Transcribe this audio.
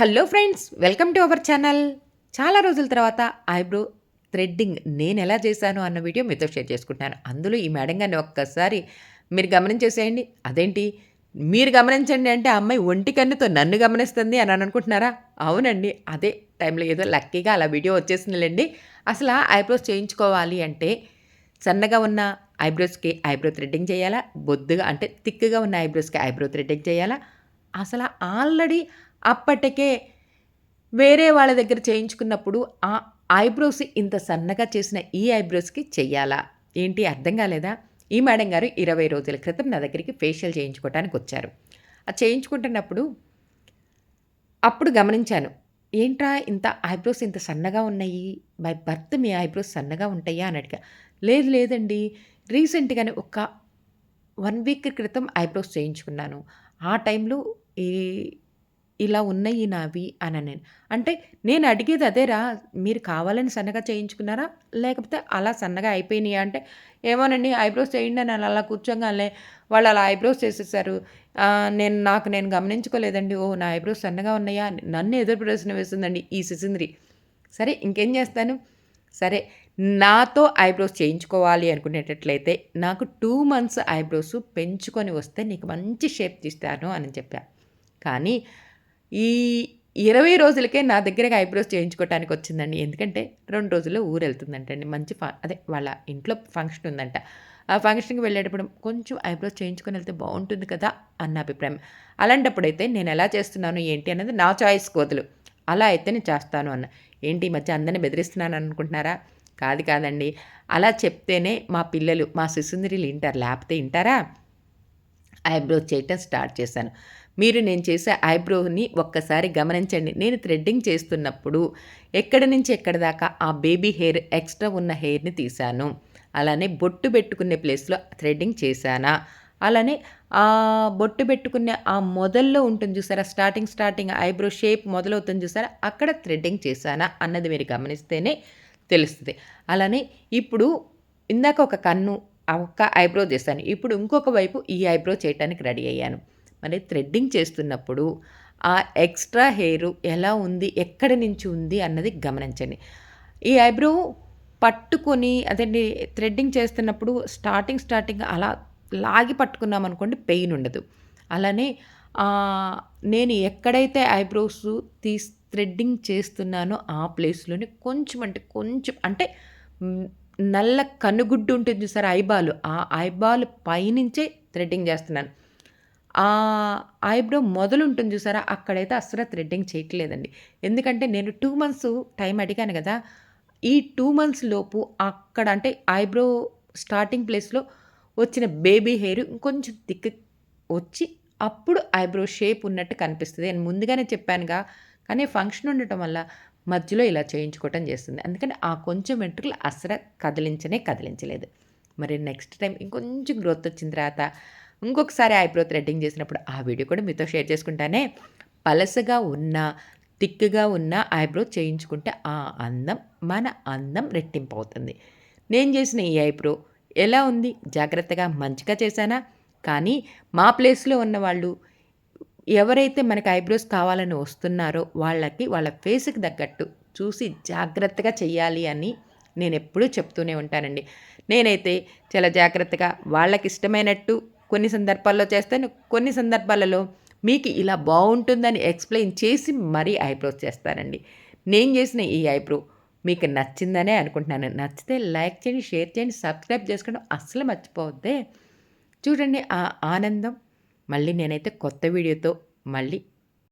Hello friends welcome to our channel చాలా రోజుల తర్వాత ఐబ్రో థ్రెడ్డింగ్ నేను ఎలా చేశాను అన్న వీడియో మీతో షేర్ చేసుకుంటాను అందులో ఈ మేడం గారిని ఒక్కసారి మీరు గమనించేసేయండి. అదేంటి? మీరు గమనించండి అంటే అమ్మాయి ఒంటి కన్నుతో నన్ను గమనిస్తుంది అని అని అనుకుంటున్నారా? అవునండి. అదే టైంలో ఏదో లక్కీగా అలా వీడియో వచ్చేసిందిలేండి. అసలు ఐబ్రోస్ చేయించుకోవాలి అంటే సన్నగా ఉన్న ఐబ్రోస్కి ఐబ్రో థ్రెడ్డింగ్ చేయాలా? బొద్దుగా అంటే థిక్గా ఉన్న ఐబ్రోస్కి ఐబ్రో థ్రెడ్డింగ్ చేయాలా? అసలు ఆల్రెడీ అప్పటికే వేరే వాళ్ళ దగ్గర చేయించుకున్నప్పుడు ఆ ఐబ్రోస్ ఇంత సన్నగా చేసిన ఈ ఐబ్రోస్కి చెయ్యాలా? ఏంటి? అర్థం కాలేదా? ఈ మేడం గారు ఇరవై రోజుల క్రితం నా దగ్గరికి ఫేషియల్ చేయించుకోవడానికి వచ్చారు. అది చేయించుకుంటున్నప్పుడు అప్పుడు గమనించాను ఏంట్రా ఇంత ఐబ్రోస్ ఇంత సన్నగా ఉన్నాయి? బై బర్త్ మీ ఐబ్రోస్ సన్నగా ఉంటాయా? అని అడిగా. లేదు లేదండి. రీసెంట్గానే ఒక వన్ వీక్ క్రితం ఐబ్రోస్ చేయించుకున్నాను. ఆ టైంలో ఈ ఇలా ఉన్నాయి నావి అని నేను అంటే నేను అడిగేది అదేరా మీరు కావాలని సన్నగా చేయించుకున్నారా? లేకపోతే అలా సన్నగా అయిపోయినాయా? అంటే ఏమోనండి ఐబ్రోస్ చేయండి అని అలా కూర్చోగానే వాళ్ళు అలా ఐబ్రోస్ చేసేసారు. నేను నాకు నేను గమనించుకోలేదండి. ఓ నా ఐబ్రోస్ సన్నగా ఉన్నాయా? నన్ను ఎదురు ప్రదర్శన వేస్తుందండి ఈ సిసింద్రి. సరే ఇంకేం చేస్తాను? సరే నాతో ఐబ్రోస్ చేయించుకోవాలి అనుకునేటట్లయితే నాకు టూ మంత్స్ ఐబ్రోస్ పెంచుకొని వస్తే నీకు మంచి షేప్ తీస్తాను అని చెప్పా. కానీ ఈ ఇరవై రోజులకే నా దగ్గరకి ఐబ్రోస్ చేయించుకోవటానికి వచ్చిందండి. ఎందుకంటే రెండు రోజుల్లో ఊరు వెళ్తుందంటండి. మంచి ఫ అదే వాళ్ళ ఇంట్లో ఫంక్షన్ ఉందంట. ఆ ఫంక్షన్కి వెళ్ళేటప్పుడు కొంచెం ఐబ్రోస్ చేయించుకొని వెళ్తే బాగుంటుంది కదా అన్న అభిప్రాయం. అలాంటప్పుడైతే నేను ఎలా చేస్తున్నాను ఏంటి అనేది నా చాయిస్ కోతులు. అలా అయితే నేను చేస్తాను అన్న. ఏంటి ఈ మధ్య అందరిని బెదిరిస్తున్నాను అనుకుంటున్నారా? కాదు కాదండి. అలా చెప్తేనే మా పిల్లలు మా శిశుందరిలు వింటారు. లేకపోతే వింటారా? ఐబ్రోస్ చేయటం స్టార్ట్ చేశాను. మీరు నేను చేసే ఐబ్రోని ఒక్కసారి గమనించండి. నేను థ్రెడ్డింగ్ చేస్తున్నప్పుడు ఎక్కడి నుంచి ఎక్కడి దాకా ఆ బేబీ హెయిర్ ఎక్స్ట్రా ఉన్న హెయిర్ని తీశాను. అలానే బొట్టు పెట్టుకునే ప్లేస్లో థ్రెడ్డింగ్ చేశానా? అలానే ఆ బొట్టు పెట్టుకునే ఆ మొదల్లో ఉంటుంది చూసారా? స్టార్టింగ్ స్టార్టింగ్ ఐబ్రో షేప్ మొదలవుతుంది చూసారా? అక్కడ థ్రెడ్డింగ్ చేశానా అన్నది మీరు గమనిస్తేనే తెలుస్తుంది. అలానే ఇప్పుడు ఇందాక ఒక కన్ను ఒక ఐబ్రో చేశాను ఇప్పుడు ఇంకొక వైపు ఈ ఐబ్రో చేయడానికి రెడీ అయ్యాను. మరి థ్రెడ్డింగ్ చేస్తున్నప్పుడు ఆ ఎక్స్ట్రా హెయిర్ ఎలా ఉంది ఎక్కడి నుంచి ఉంది అన్నది గమనించండి. ఈ ఐబ్రో పట్టుకొని అదండి థ్రెడ్డింగ్ చేస్తున్నప్పుడు స్టార్టింగ్ స్టార్టింగ్ అలా లాగి పట్టుకున్నాం అనుకోండి పెయిన్ ఉండదు. అలానే నేను ఎక్కడైతే ఐబ్రోస్ తీ థ్రెడ్డింగ్ చేస్తున్నానో ఆ ప్లేస్లోనే కొంచెం అంటే కొంచెం అంటే నల్ల కనుగుడ్డు ఉంటుంది సార్ ఐబాలు ఆ ఐబాల్ పైనుంచే థ్రెడ్డింగ్ చేస్తున్నాను. ఆ ఐబ్రో మొదలు ఉంటుంది చూసారా? అక్కడైతే అస్సలు థ్రెడ్డింగ్ చేయట్లేదండి. ఎందుకంటే నేను టూ మంత్స్ టైం అడిగాను కదా ఈ టూ మంత్స్ లోపు అక్కడ అంటే ఐబ్రో స్టార్టింగ్ ప్లేస్లో వచ్చిన బేబీ హెయిర్ ఇంకొంచెం థిక్ వచ్చి అప్పుడు ఐబ్రో షేప్ ఉన్నట్టు కనిపిస్తుంది. నేను ముందుగానే చెప్పానుగా కానీ ఫంక్షన్ ఉండటం వల్ల మధ్యలో ఇలా చేయించుకోవటం చేస్తుంది. అందుకని ఆ కొంచెం వెంట్రుకలు అసలు కదిలించనే కదిలించలేదు. మరి నెక్స్ట్ టైం ఇంకొంచెం గ్రోత్ వచ్చిన తర్వాత ఇంకొకసారి ఐబ్రో థ్రెడ్డింగ్ చేసినప్పుడు ఆ వీడియో కూడా మీతో షేర్ చేసుకుంటానే. పలసగా ఉన్న థిక్గా ఉన్న ఐబ్రో చేయించుకుంటే ఆ అందం మన అందం రెట్టింపు అవుతుంది. నేను చేసిన ఈ ఐబ్రో ఎలా ఉంది? జాగ్రత్తగా మంచిగా చేశానా? కానీ మా ప్లేస్లో ఉన్న వాళ్ళు ఎవరైతే మనకు ఐబ్రోస్ కావాలని వస్తున్నారో వాళ్ళకి వాళ్ళ ఫేస్కి తగ్గట్టు చూసి జాగ్రత్తగా చేయాలి అని నేను ఎప్పుడూ చెప్తూనే ఉంటానండి. నేనైతే చాలా జాగ్రత్తగా వాళ్ళకి ఇష్టమైనట్టు కొన్ని సందర్భాల్లో చేస్తాను కొన్ని సందర్భాలలో మీకు ఇలా బాగుంటుందని ఎక్స్ప్లెయిన్ చేసి మరీ ఐబ్రోస్ చేస్తానండి నేను చేసిన ఈ ఐబ్రో మీకు నచ్చిందనే అనుకుంటున్నాను. నచ్చితే లైక్ చేయండి షేర్ చేయండి సబ్స్క్రైబ్ చేసుకోవడం అస్సలు మర్చిపోవద్దే. చూడండి ఆ ఆనందం. మళ్ళీ నేనైతే కొత్త వీడియోతో మళ్ళీ